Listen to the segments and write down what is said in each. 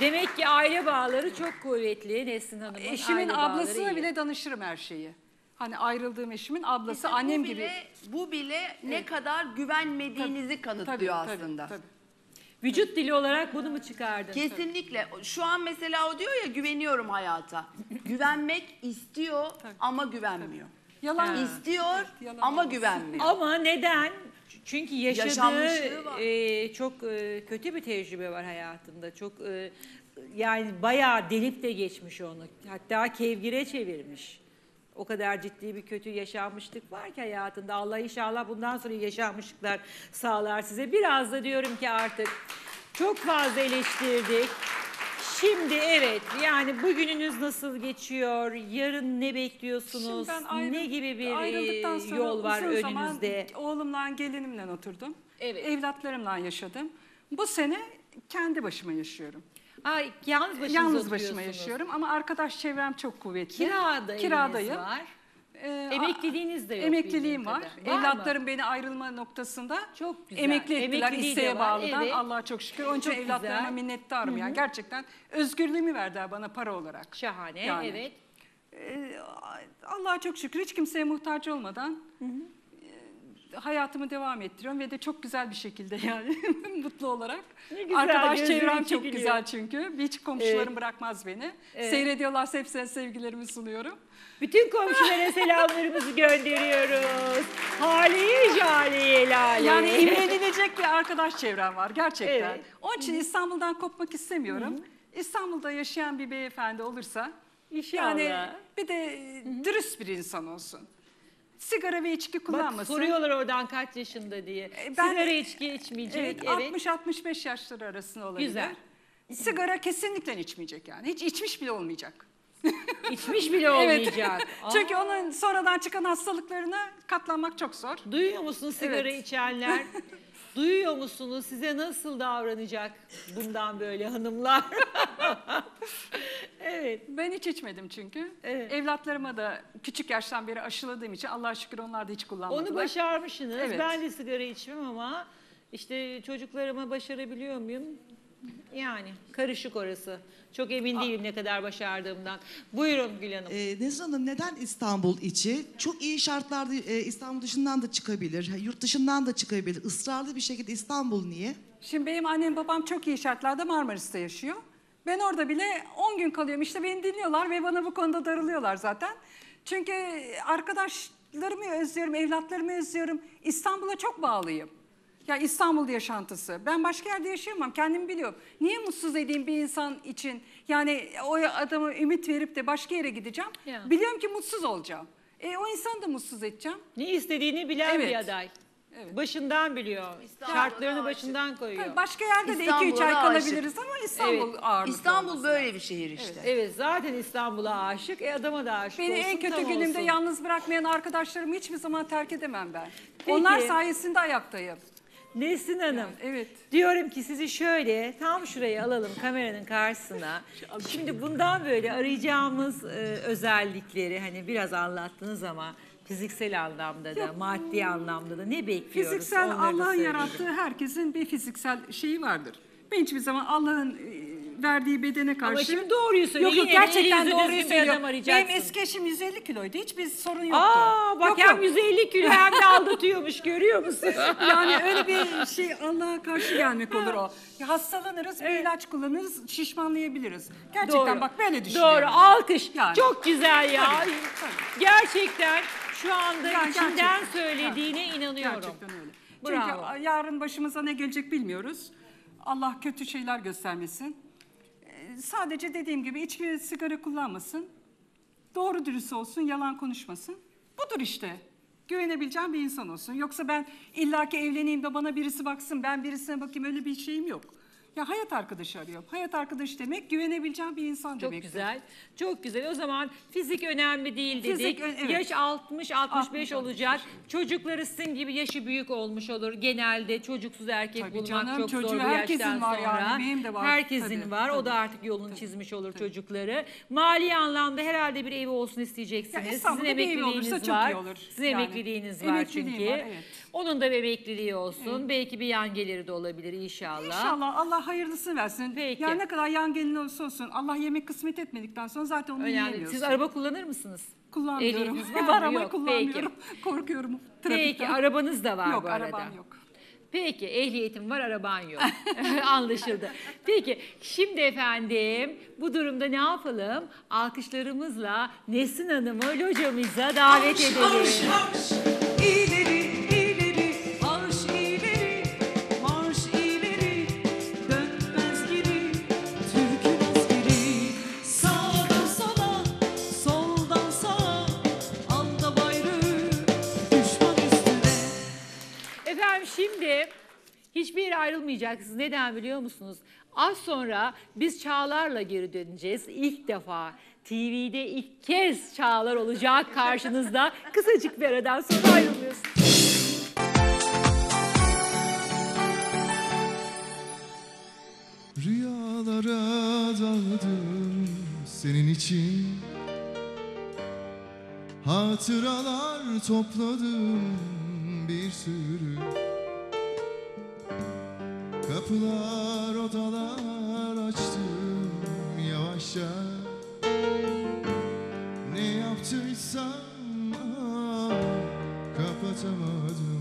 Demek ki aile bağları çok kuvvetli Nesrin Hanım'ın Eşimin aile bağları ablasına iyi. bile danışırım her şeyi. Hani ayrıldığım eşimin ablası İşte bu annem bile- gibi. Bu bile ne kadar güvenmediğinizi kanıtlıyor aslında. tabii. Vücut dili olarak bunu mu çıkardın? Kesinlikle. Şu an mesela o diyor ya güveniyorum hayata. Güvenmek istiyor ama güvenmiyor. Yalan. İstiyor yalan ama olmasın. güvenmiyor. Ama neden? Çünkü yaşadığı var. e, çok e, kötü bir tecrübe var hayatında. Çok e, yani bayağı delip de geçmiş onu. Hatta kevgire çevirmiş. O kadar ciddi bir kötü yaşanmışlık var ki hayatında. Allah inşallah bundan sonra yaşanmışlıklar sağlar size. Biraz da diyorum ki artık çok fazla eleştirdik. Şimdi evet yani bugününüz nasıl geçiyor? Yarın ne bekliyorsunuz? Şimdi ben ayrı- ne gibi bir ayrıldıktan e, sonra yol var uzun zaman önünüzde? oğlumla gelinimle oturdum. Evet. Evlatlarımla yaşadım. Bu sene kendi başıma yaşıyorum. Ay, yalnız başınıza Yalnız başıma oturuyorsunuz. yaşıyorum ama arkadaş çevrem çok kuvvetli. Kirada Kiradayım. var. Ee, Emekliliğiniz de yok Emekliliğim var. Var mı? Evlatlarım beni ayrılma noktasında Çok güzel. emekli ettiler Emekliliği isteğe bağlıdan. evet. Allah'a çok şükür. Onun için Çok evlatlarıma güzel. minnettarım yani. Gerçekten özgürlüğümü verdiler bana para olarak. Şahane Yani. evet. Ee, Allah'a çok şükür hiç kimseye muhtaç olmadan e, hayatımı devam ettiriyorum ve de çok güzel bir şekilde yani mutlu olarak. Ne güzel, Arkadaş çevrem çok çekiliyor. güzel çünkü. Hiç komşularım Evet. bırakmaz beni. Evet. Seyrediyorlarsa hepsine sevgilerimi sunuyorum. Bütün komşulara selamlarımızı gönderiyoruz. Haliye Jaliye Lale. Yani imrenilecek bir arkadaş çevrem var gerçekten. Evet. Onun için İstanbul'dan kopmak istemiyorum. İstanbul'da yaşayan bir beyefendi olursa İnşallah. yani bir de dürüst bir insan olsun. Sigara ve içki Bak kullanmasın. soruyorlar oradan kaç yaşında diye. E, ben- Sigara içki içmeyecek. Evet, Evet. 60-65 yaşları arasında olabilir. Güzel. Sigara kesinlikle içmeyecek yani. Hiç içmiş bile olmayacak. İçmiş bile olmayacak. Aa. Çünkü onun sonradan çıkan hastalıklarına katlanmak çok zor. Duyuyor musunuz sigara Evet. içenler? Duyuyor musunuz size nasıl davranacak bundan böyle hanımlar? evet. Ben hiç içmedim çünkü. Evet. Evlatlarıma da küçük yaştan beri aşıladığım için Allah'a şükür onlar da hiç kullanmadılar. Onu başarmışsınız. Evet. Ben de sigara içmem ama işte çocuklarıma başarabiliyor muyum? Yani karışık orası. Çok emin değilim ne kadar başardığımdan. Buyurun Gül Hanım. Ee, Nezih Hanım neden İstanbul içi? Çok iyi şartlarda e, İstanbul dışından da çıkabilir, yurt dışından da çıkabilir. Israrlı bir şekilde İstanbul niye? Şimdi benim annem babam çok iyi şartlarda Marmaris'te yaşıyor. Ben orada bile 10 gün kalıyorum. İşte beni dinliyorlar ve bana bu konuda darılıyorlar zaten. Çünkü arkadaşlarımı özlüyorum, evlatlarımı özlüyorum. İstanbul'a çok bağlıyım. Ya İstanbul yaşantısı. Ben başka yerde yaşayamam. Kendimi biliyorum. Niye mutsuz edeyim bir insan için? Yani o adama ümit verip de başka yere gideceğim. Ya. Biliyorum ki mutsuz olacağım. E, o insanı da mutsuz edeceğim. Ne istediğini bilen bir Evet. aday. Evet. Başından biliyor. İstanbul'a Şartlarını aşık. başından koyuyor. Tabii başka yerde de 2-3 İstanbul'a ay da kalabiliriz ama İstanbul Evet. ağırlıklı İstanbul olması böyle bir şehir işte. Evet zaten İstanbul'a aşık. E adama da aşık Beni olsun en kötü tam günümde olsun. yalnız bırakmayan arkadaşlarımı hiçbir zaman terk edemem ben. Peki. Onlar sayesinde ayaktayım. Nesrin Hanım. Evet. Diyorum ki sizi şöyle tam şuraya alalım kameranın karşısına. Şimdi bundan böyle arayacağımız e, özellikleri hani biraz anlattınız ama fiziksel anlamda da maddi anlamda da ne bekliyoruz? Fiziksel Onları da Allah'ın yarattığı herkesin bir fiziksel şeyi vardır. Ben hiçbir zaman Allah'ın e, verdiği bedene karşı... Ama şimdi doğruyu söyle. Yok yok gerçekten eli yüzü doğruyu düzgün bir adam arayacaksın. Benim eski eşim 150 kiloydu. Hiçbir sorun yoktu. Aa bak Yok, hem yok. 150 kilo hem de aldatıyormuş görüyor musun? Yani öyle bir şey Allah'a karşı gelmek olur o. Ya hastalanırız, bir ilaç kullanırız, şişmanlayabiliriz. Gerçekten Doğru. bak böyle düşünüyorum. Doğru alkış. Yani. Çok güzel ya. Tabii, tabii. Gerçekten şu anda Ya, içinden gerçekten. söylediğine inanıyorum. Gerçekten öyle. Bravo. Çünkü yarın başımıza ne gelecek bilmiyoruz. Allah kötü şeyler göstermesin. Sadece dediğim gibi içki, sigara kullanmasın. Doğru dürüst olsun, yalan konuşmasın. Budur işte. Güvenebileceğim bir insan olsun. Yoksa ben illaki evleneyim de bana birisi baksın, ben birisine bakayım öyle bir şeyim yok. Ya hayat arkadaşı arıyorum. Hayat arkadaşı demek güvenebileceğim bir insan Çok demektir. güzel. Çok güzel. O zaman fizik önemli değil dedik. Fizik ö- evet. Yaş 60 65 60, olacak. Çocukları sizin gibi yaşı büyük olmuş olur. Genelde çocuksuz erkek Tabii bulmak canım, çok zor çocuğu bu herkesin yaştan var sonra. yani, benim de var. Herkesin Tabii, var. O tabii. da artık yolunu çizmiş olur çocukları. Mali anlamda herhalde bir evi olsun isteyeceksiniz. Ya Sizin İstanbul'da bir evi emekliliğiniz olursa çok var. iyi olur. Sizin Yani. emekliliğiniz var Emekliliğim çünkü. var, evet. Onun da bir emekliliği olsun. Belki bir yan geliri de olabilir inşallah. İnşallah Allah Allah hayırlısını versin. Peki. Yani ne kadar yan gelin olursa olsun Allah yemek kısmet etmedikten sonra zaten onu Önemli. yiyemiyorsun. Siz araba kullanır mısınız? Kullanmıyorum. Ehliyetiniz var mı? var ama Yok, kullanmıyorum. Korkuyorum Peki trafikten. arabanız da var yok, bu arada. arabam yok. Peki ehliyetin var araban yok. Anlaşıldı. Peki şimdi efendim bu durumda ne yapalım? Alkışlarımızla Nesin Hanım'ı locamıza davet edelim. İleri ileri hiçbir yere ayrılmayacaksınız. Neden biliyor musunuz? Az sonra biz Çağlar'la geri döneceğiz. İlk defa TV'de ilk kez Çağlar olacak karşınızda. Kısacık bir aradan sonra ayrılıyoruz. Rüyalara daldım senin için Hatıralar topladım bir sürü Kapılar odalar açtım yavaşça. Ne yaptıysam ah, kapatamadım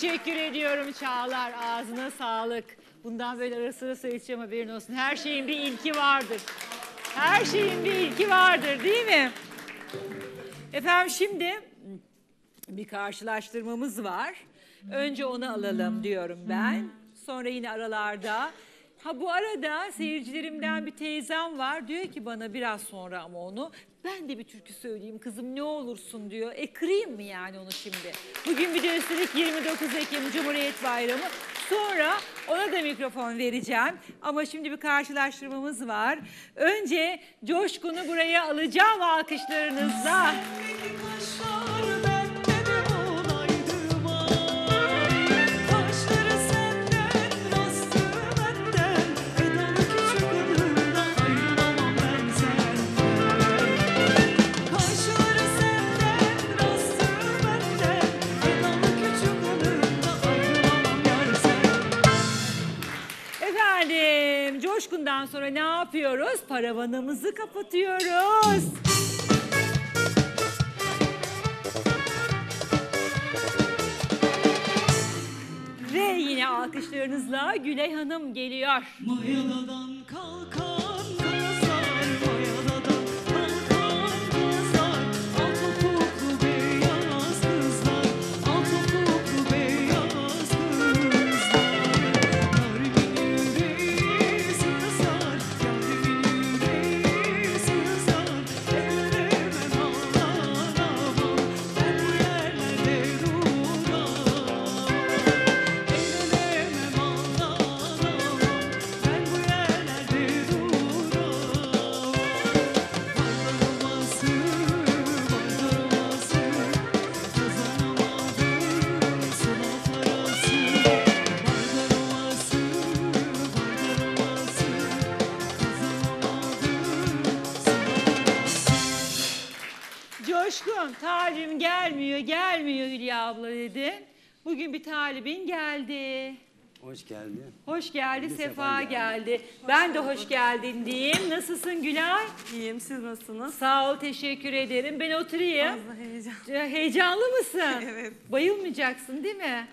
teşekkür ediyorum Çağlar. Ağzına sağlık. Bundan böyle ara sıra söyleyeceğim haberin olsun. Her şeyin bir ilki vardır. Her şeyin bir ilki vardır değil mi? Efendim şimdi bir karşılaştırmamız var. Önce onu alalım diyorum ben. Sonra yine aralarda. Ha bu arada seyircilerimden bir teyzem var. Diyor ki bana biraz sonra ama onu. Ben de bir türkü söyleyeyim kızım ne olursun diyor. E kırayım mı yani onu şimdi? Bugün bir üstelik 29 Ekim Cumhuriyet Bayramı. Sonra ona da mikrofon vereceğim. Ama şimdi bir karşılaştırmamız var. Önce Coşkun'u buraya alacağım alkışlarınızla. Coşkun'dan sonra ne yapıyoruz? Paravanımızı kapatıyoruz. Ve yine alkışlarınızla Güley Hanım geliyor. Mayaladan kalkan Coşkun talibim gelmiyor gelmiyor Hülya abla dedin. Bugün bir talibin geldi. Hoş geldin. Hoş geldi, Bir sefa, sefa geldi. Ben de hoş geldin diyeyim. Nasılsın Gülay? İyiyim, siz nasılsınız? Sağ ol, teşekkür ederim. Ben oturayım. Fazla heyecan. Ya, Heyecanlı mısın? Evet. Bayılmayacaksın değil mi?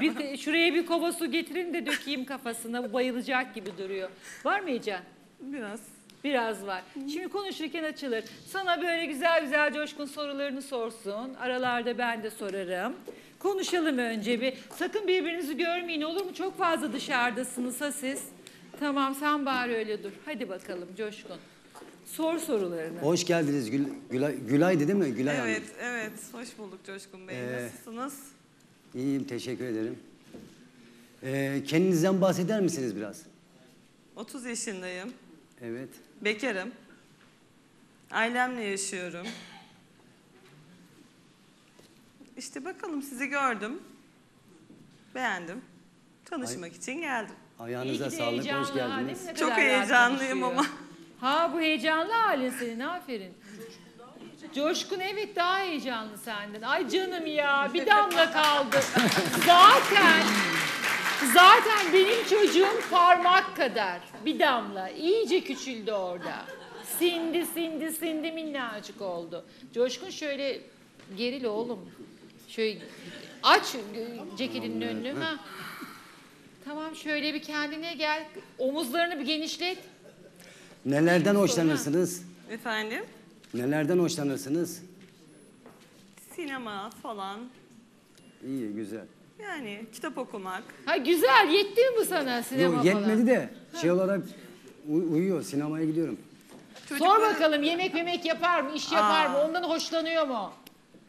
Bir de şuraya bir kova su getirin de dökeyim kafasına. Bayılacak gibi duruyor. Var mı heyecan? Biraz. Biraz var. Şimdi konuşurken açılır. Sana böyle güzel güzel coşkun sorularını sorsun. Aralarda ben de sorarım. Konuşalım önce bir. Sakın birbirinizi görmeyin olur mu? Çok fazla dışarıdasınız ha siz. Tamam sen bari öyle dur. Hadi bakalım coşkun. Sor sorularını. Hoş geldiniz Gül, Gülay, Gülay'dı değil mi? Gülay Evet, Hanım. evet. Hoş bulduk Coşkun Bey. Ee, Nasılsınız? İyiyim, teşekkür ederim. Ee, kendinizden bahseder misiniz biraz? 30 yaşındayım. Evet. Bekarım. Ailemle yaşıyorum. İşte bakalım sizi gördüm. Beğendim. Tanışmak için geldim. Ayağınıza İyi ki de sağlık, hoş heyecanlı geldiniz. Ne Çok kadar rahat heyecanlıyım konuşuyor. ama. Ha bu heyecanlı halin senin aferin. Coşkun evet daha heyecanlı senden. Ay canım ya bir damla kaldı. zaten zaten benim çocuğum parmak kadar bir damla. İyice küçüldü orada. Sindi sindi sindi minnacık oldu. Coşkun şöyle geril oğlum. Şöyle aç ceketinin önünü. Ha. Tamam şöyle bir kendine gel. Omuzlarını bir genişlet. Nelerden hoşlanırsınız? Efendim? Nelerden hoşlanırsınız? Sinema falan. İyi, güzel. Yani kitap okumak. Ha güzel yetti mi bu sana sinema Yok, yetmedi falan? de şey olarak uy- uyuyor, sinemaya gidiyorum. Sor bakalım yemek yemek yapar mı, iş yapar mı, ondan hoşlanıyor mu?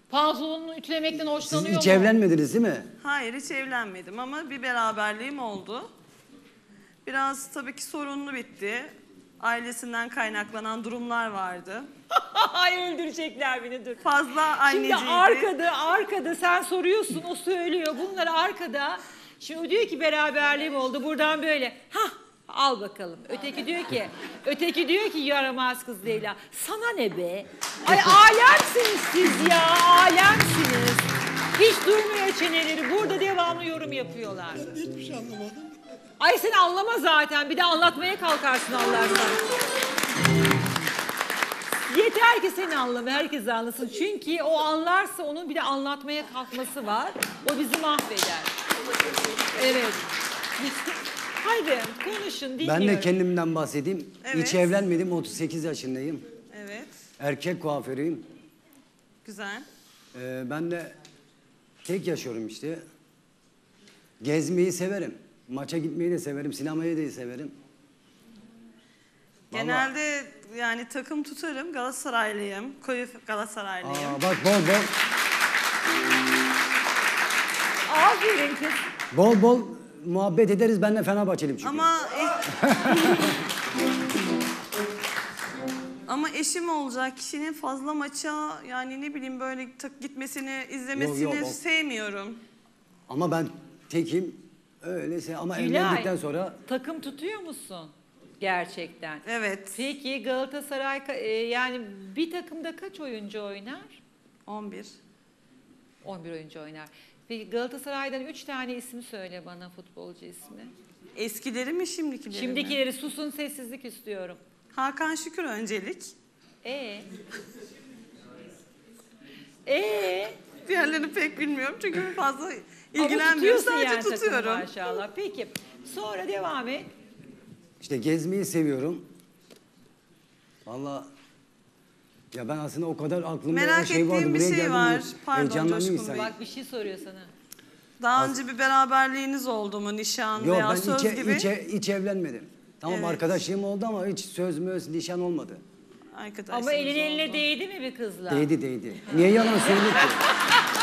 Pantolonunu ütülemekten Siz hoşlanıyor hiç mu? evlenmediniz değil mi? Hayır hiç evlenmedim ama bir beraberliğim oldu. Biraz tabii ki sorunlu bitti. Ailesinden kaynaklanan durumlar vardı. Ay öldürecekler beni dur. Fazla anneciydi. Şimdi arkada arkada sen soruyorsun o söylüyor. Bunlar arkada. Şimdi o diyor ki beraberliğim oldu buradan böyle. Hah al bakalım. Öteki diyor ki öteki diyor ki yaramaz kız Leyla. Sana ne be? Ay alemsiniz siz ya alemsiniz. Hiç durmuyor çeneleri. Burada devamlı yorum yapıyorlar. Hiçbir şey anlamadım. Ay sen anlama zaten. Bir de anlatmaya kalkarsın anlarsan. Yeter ki seni anlama, herkes anlasın. Çünkü o anlarsa onun bir de anlatmaya kalkması var. O bizi mahveder. Evet. Hadi konuşun, dinliyorum. Ben de kendimden bahsedeyim. Evet. Hiç evlenmedim, 38 yaşındayım. Evet, Erkek kuaförüyüm. güzel. Ee, ben de tek yaşıyorum işte. Gezmeyi severim. Maça gitmeyi de severim, sinemayı da severim. Vallahi- Genelde yani takım tutarım. Galatasaraylıyım. Koyu Galatasaraylıyım. Aa, bak bol bol, Aferin kız. bol bol muhabbet ederiz. Ben de Fenerbahçeliyim çünkü. Ama e- ama eşim olacak kişinin fazla maça yani ne bileyim böyle tak gitmesini, izlemesini o- sevmiyorum. Ama ben tekim. Öyleyse ama Gülay, evlendikten sonra takım tutuyor musun? Gerçekten. Evet. Peki Galatasaray ka- e, yani bir takımda kaç oyuncu oynar? 11. 11 oyuncu oynar. Peki Galatasaray'dan 3 tane isim söyle bana futbolcu ismi. Eskileri mi şimdikileri mi? Şimdikileri susun sessizlik istiyorum. Hakan Şükür öncelik. E E Diğerlerini pek bilmiyorum çünkü fazla ilgilenmiyorum. Sadece yani tutuyorum. maşallah. Peki sonra devam et. işte gezmeyi seviyorum. Vallahi ya ben aslında o kadar aklımda Merak her şey vardı. ettiğim bir Buraya şey geldim var. ya, Pardon, heyecanlandım Coşkun insan. Bey. Bak bir şey soruyor sana. Daha önce bir beraberliğiniz oldu mu? Nişan Yok veya ben söz hiç, gibi? hiç, hiç evlenmedim. Tamam Evet. arkadaşlığım oldu ama hiç söz möz nişan olmadı. Arkadaşlarınız Ama elin eline değdi mi bir kızla? Değdi değdi. Niye yalan ki?